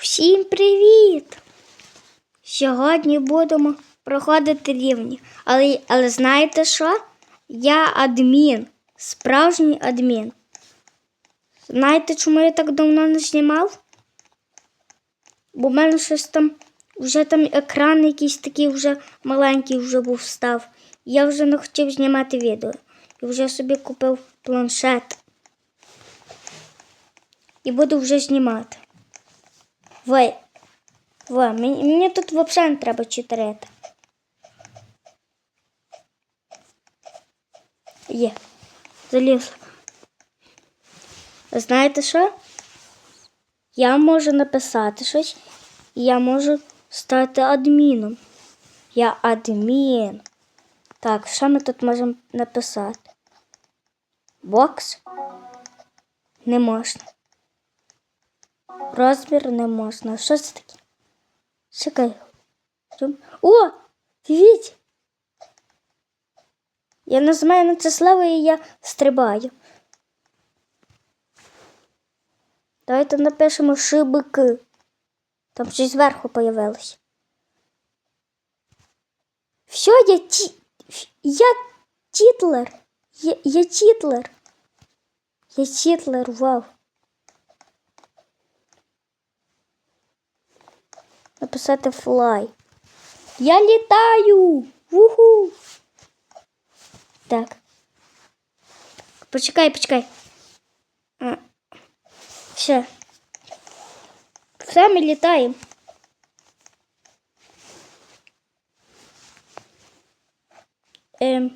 Всім привіт! Сьогодні будемо проходити рівні. Але, але знаєте що? Я адмін, справжній адмін. Знаєте, чому я так давно не знімав? Бо в мене щось там, вже там екран якийсь такий вже маленький вже був став. Я вже не хотів знімати відео. І вже собі купив планшет. І буду вже знімати. Ви. Ви. Мені, мені тут взагалі не треба читерити. Є. Заліз. Знаєте що? Я можу написати щось, і я можу стати адміном. Я адмін. Так, що ми тут можемо написати? Бокс? Не можна. Розмір не можна. Що це таке? Чекай. О! Дивіться! Я нажимаю на це слово і я стрибаю. Давайте напишемо шибики. Там щось зверху появилось. Все, я ті... Я тітлер. Я, я тітлер. Я тітлер, вау. Написати флай. Я літаю! Вуху! Так. Почекай, почекай. Все. Все, ми літаємо. Ем,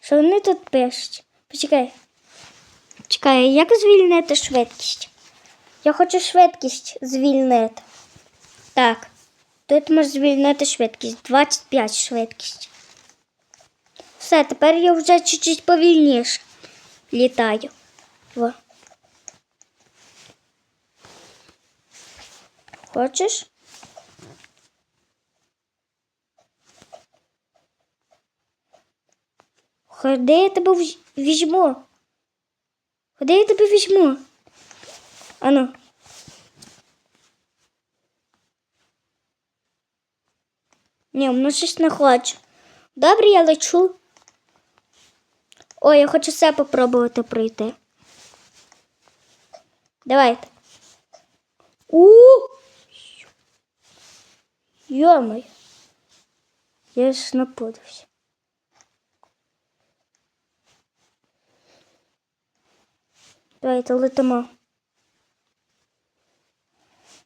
що вони тут пишуть? Почекай. Чекай, як звільнити швидкість? Я хочу швидкість звільнити. Так. Тут можна звільнити швидкість. 25 швидкість. Все, тепер я вже чуть-чуть повільніше літаю. Во. Хочеш? Ходи, я тебе візьму. Ходи, я тебе візьму. Ану. Ні, воно щось не хоче. Добре, я лечу. Ой, я хочу все попробувати пройти. Давайте. У! Йомай. Я ж напудився. Давайте летимо.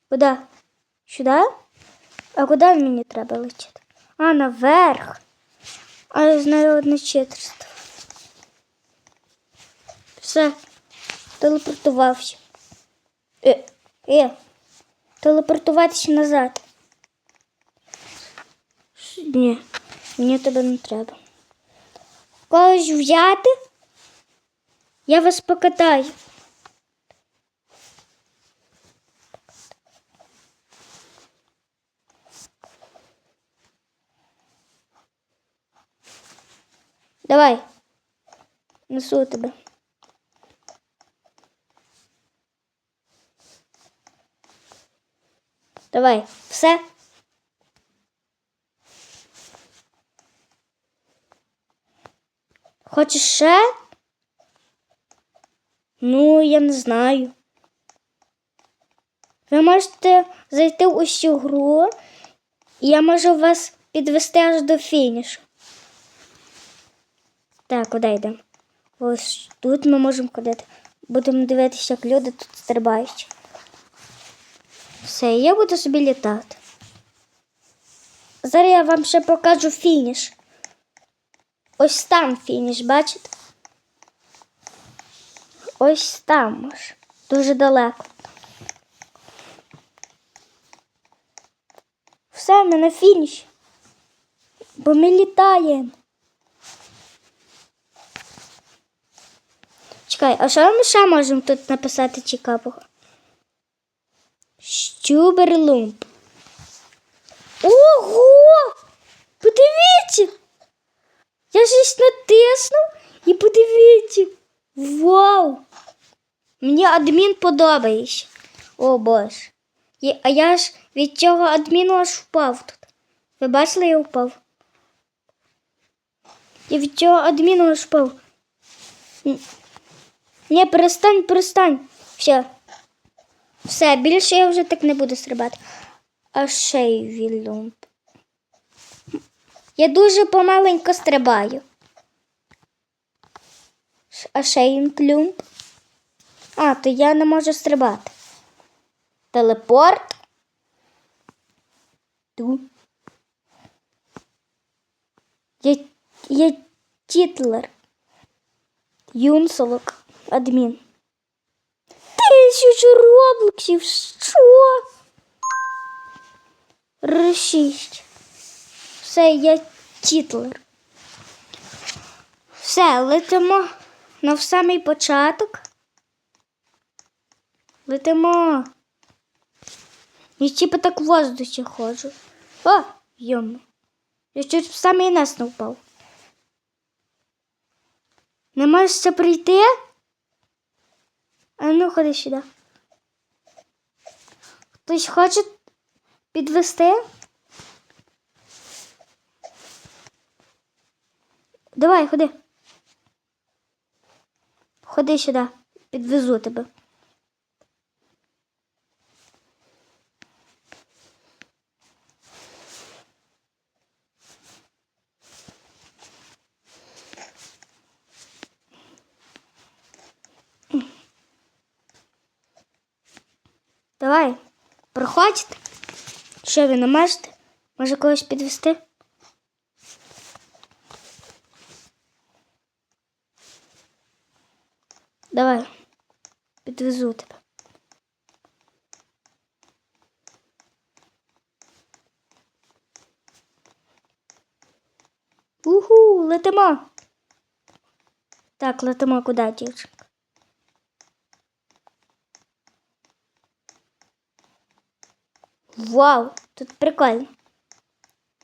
Куди? Сюди? А куди мені треба летіти? А, наверх. А я знаю одне читерство. Все. Телепортувався. Е, е. Телепортуватися назад. Ні, мені тебе не треба. Когось взяти? Я вас покатаю. Давай. Несу тебе. Давай, все. Хочеш ще? Ну, я не знаю. Ви можете зайти в усю гру, і я можу вас підвести аж до фінішу. Так, куди йдемо? Ось тут ми можемо ходити. Будемо дивитися, як люди тут стрибають. Все, я буду собі літати. Зараз я вам ще покажу фініш. Ось там фініш, бачите? Ось там аж. Дуже далеко. Все, ми на фініші. Бо ми літаємо. Чекай, а що ми ще можемо тут написати цікавого? Щуберлумп. Ого! Подивіться! Я щось натиснув і подивіться. Вау! Мені адмін подобається. О боже. А я ж від цього адміну аж впав тут. Ви бачили, я впав? Я від цього адміну аж впав. Н- Ні, перестань, перестань. Все. Все, більше я вже так не буду стрибати. А ще й вілюмп. Я дуже помаленько стрибаю. А шейнклюмп? А, то я не можу стрибати. Телепорт. Ту. Я, я тітлер. Юнсолок. Адмін. Тисячу роблоксів. Що? Р6. Все, я тітлер. Все, летимо на самий початок. Летимо. Я типа так в воздусі ходжу. О, йому. Я чуть в самий нас не впав. Не можеш це прийти? А ну ходи сюди. Хтось хоче підвести? Давай, ходи. Ходи сюди, підвезу тебе. Давай, проходьте. Що ви не? Може когось підвести? Давай, підвезу тебе. Уху, летимо. Так, летимо куди, дівчинка? Вау, тут прикольно.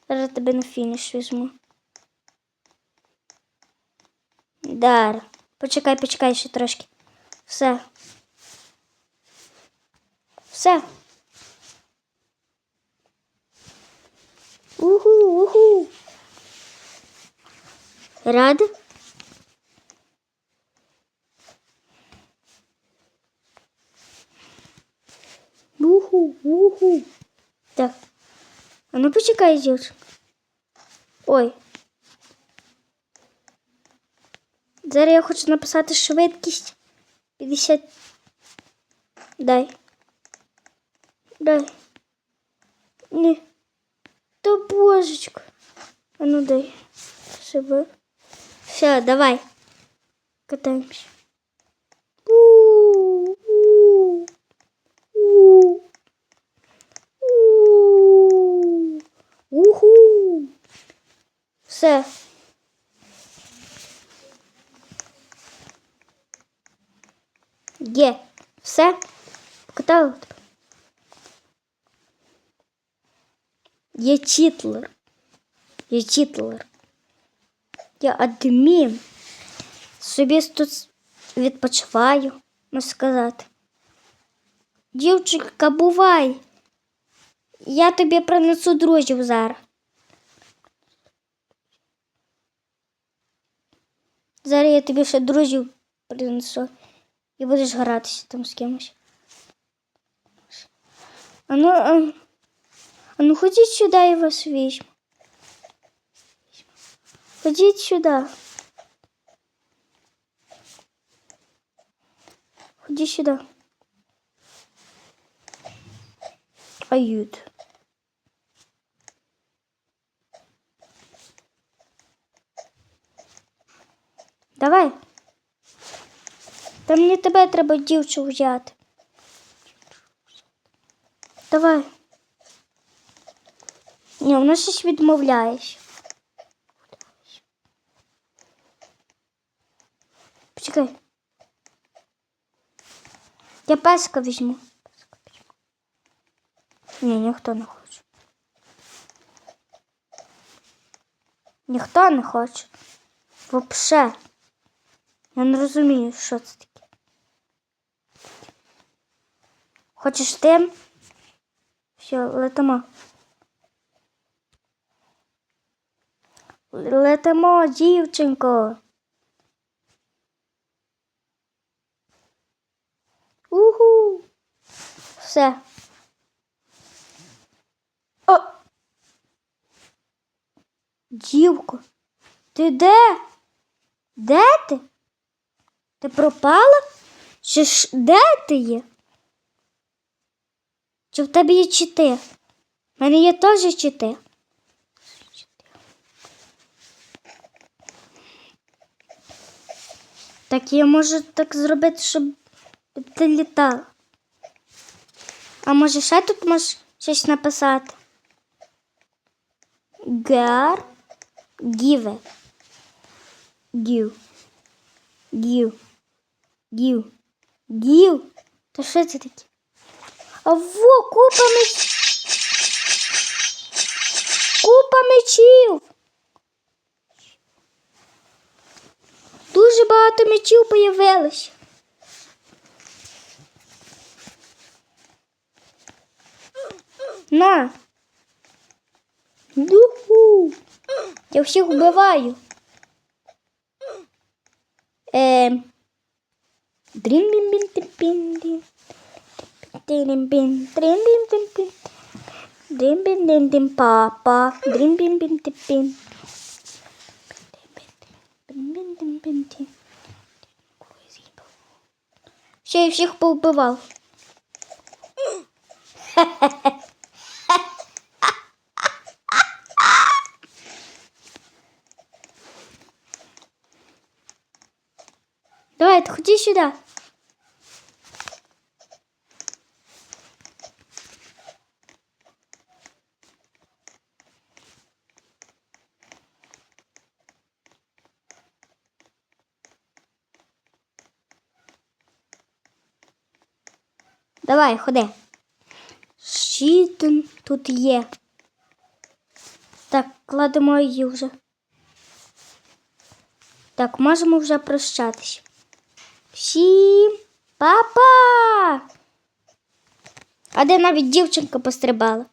Зараз тебе на фініш візьму. Дар. Почекай, почекай ще трошки. Все. Все. Уху, уху. Ради? Уху, уху. Так. А ну почекай, дівчинка. Ой. Зараз я хочу написати швидкість 50. Дай. Дай. Ні. Та божечко. А ну дай. Себе. Все, давай. Катаємося. Все. Є. Все. Покатала тебе. Читлер. Я читлер. Я адмін. Собі тут відпочиваю, можна сказати. Дівчинка, бувай. Я тобі принесу друзів зараз. Зараз я тобі ще друзів принесу. І будеш гратися там з кимось. А ну, а, а ну ходіть сюди, я вас візьму. Ходіть сюди. Ходи сюди. Ают. Давай. Та мені тебе треба дівчу взяти. Давай. Ні, вона щось відмовляєш. Почекай. Я песка візьму. Ні, ніхто не хоче. Ніхто не хоче. Вообще. Я не розумію, що це таке. Хочеш ти? Все, летимо. Летимо, дівчинко. Уху. Все. О! Дівко, ти де? Де ти? Ти пропала? Чи ж де ти є? Чи в тебе є чити? У мене є теж чити. Так я можу так зробити, щоб ти літала. А може ще тут можеш щось написати? Гар гіве. Гів. Гів. Гів. Гів. Та що це таке? А во, купа меч. Купа мечів. Дуже багато мечів появилось. На. Духу. Я всіх вбиваю. Ем. Дрім бім бім тим пін дім Трим бім трим бім тим пін Дрім всіх повбивав. Давай, ходи сюда. Давай, ходи. Щитин тут є. Так, кладемо її вже. Так, можемо вже прощатись. Всім па-па! А де навіть дівчинка пострибала?